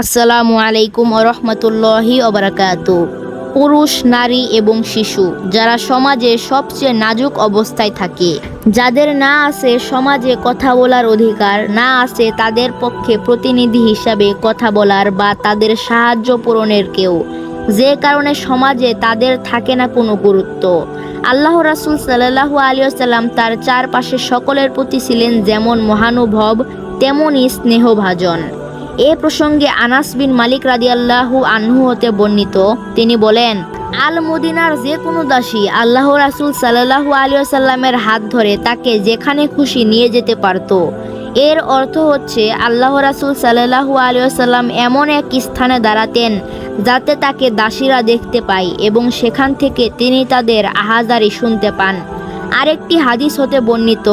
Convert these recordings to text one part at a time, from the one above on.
আসসালামু আলাইকুম রহমতুল্লাহি অবরাকাত পুরুষ, নারী এবং শিশু, যারা সমাজে সবচেয়ে নাজুক অবস্থায় থাকে, যাদের না আছে সমাজে কথা বলার অধিকার, না আছে তাদের পক্ষে প্রতিনিধি হিসাবে কথা বলার বা তাদের সাহায্য পূরণের কেউ, যে কারণে সমাজে তাদের থাকে না কোনো গুরুত্ব। আল্লাহ রাসুল সাল্লাহু আলিয়াল্লাম তার চারপাশে সকলের প্রতি ছিলেন যেমন মহানুভব তেমনই স্নেহভাজন। এ প্রসঙ্গে আনাস বিন মালিক রাদিয়াল্লাহু আনহু হতে বর্ণিত। তিনি বলেন আল মদিনার যে কোনো দাসী আল্লাহ রাসুল সাল্লাহু আলিয়াল্লামের হাত ধরে তাকে যেখানে খুশি নিয়ে যেতে পারত। এর অর্থ হচ্ছে, আল্লাহ রাসুল সাল্লাহু আলিয়াল্লাম এমন এক স্থানে দাঁড়াতেন যাতে তাকে দাসীরা দেখতে পায় এবং সেখান থেকে তিনি তাদের আহাজারি শুনতে পান। আরেকটি হাদিস হতে বর্ণিত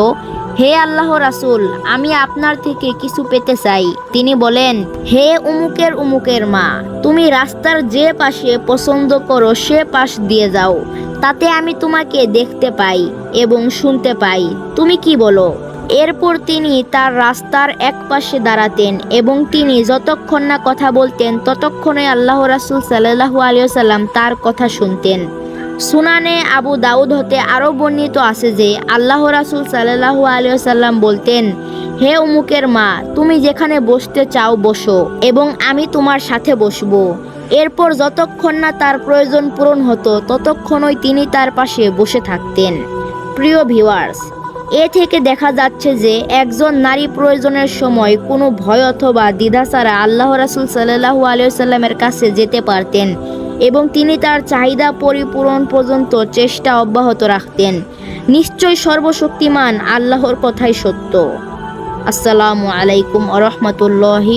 হে আল্লাহ রাসুল, আমি আপনার থেকে কিছু পেতে চাই। তিনি বলেন, হে উমুকের উমুকের মা, তুমি রাস্তার যে পাশে পছন্দ করো সে পাশ দিয়ে যাও। তাতে আমি তোমাকে দেখতে পাই এবং শুনতে পাই। তুমি কি বলো? এরপর তিনি তার রাস্তার এক পাশে দাঁড়াতেন এবং তিনি যতক্ষণ না কথা বলতেন, ততক্ষণে আল্লাহ রাসুল সাল্লাহু আলিয়াল্লাম তার কথা শুনতেন। সুনানে আবু দাউদ হতে আরও বর্ণিত আছে যে, আল্লাহ রাসুল সাল্লাহু আলিয়াল্লাম বলতেন, হে উমুকের মা, তুমি যেখানে বসতে চাও বসো, এবং আমি তোমার সাথে বসবো। এরপর যতক্ষণ না তার প্রয়োজন পূরণ হতো, ততক্ষণই তিনি তার পাশে বসে থাকতেন। প্রিয় ভিউয়ার্স, এ থেকে দেখা যাচ্ছে যে, একজন নারী প্রয়োজনের সময় কোনো ভয় অথবা দ্বিধা ছাড়া আল্লাহ রাসুল সাল্লাহু আলিয়াল্লামের কাছে যেতে পারতেন। এবং তিনি তার চাহিদা পরিপূরণ পর্যন্ত চেষ্টা অব্যাহত রাখতেন। নিশ্চয় সর্বশক্তিমান আল্লাহর কথাই সত্য। আসসালামু আলাইকুম আ রহমতুল্লাহি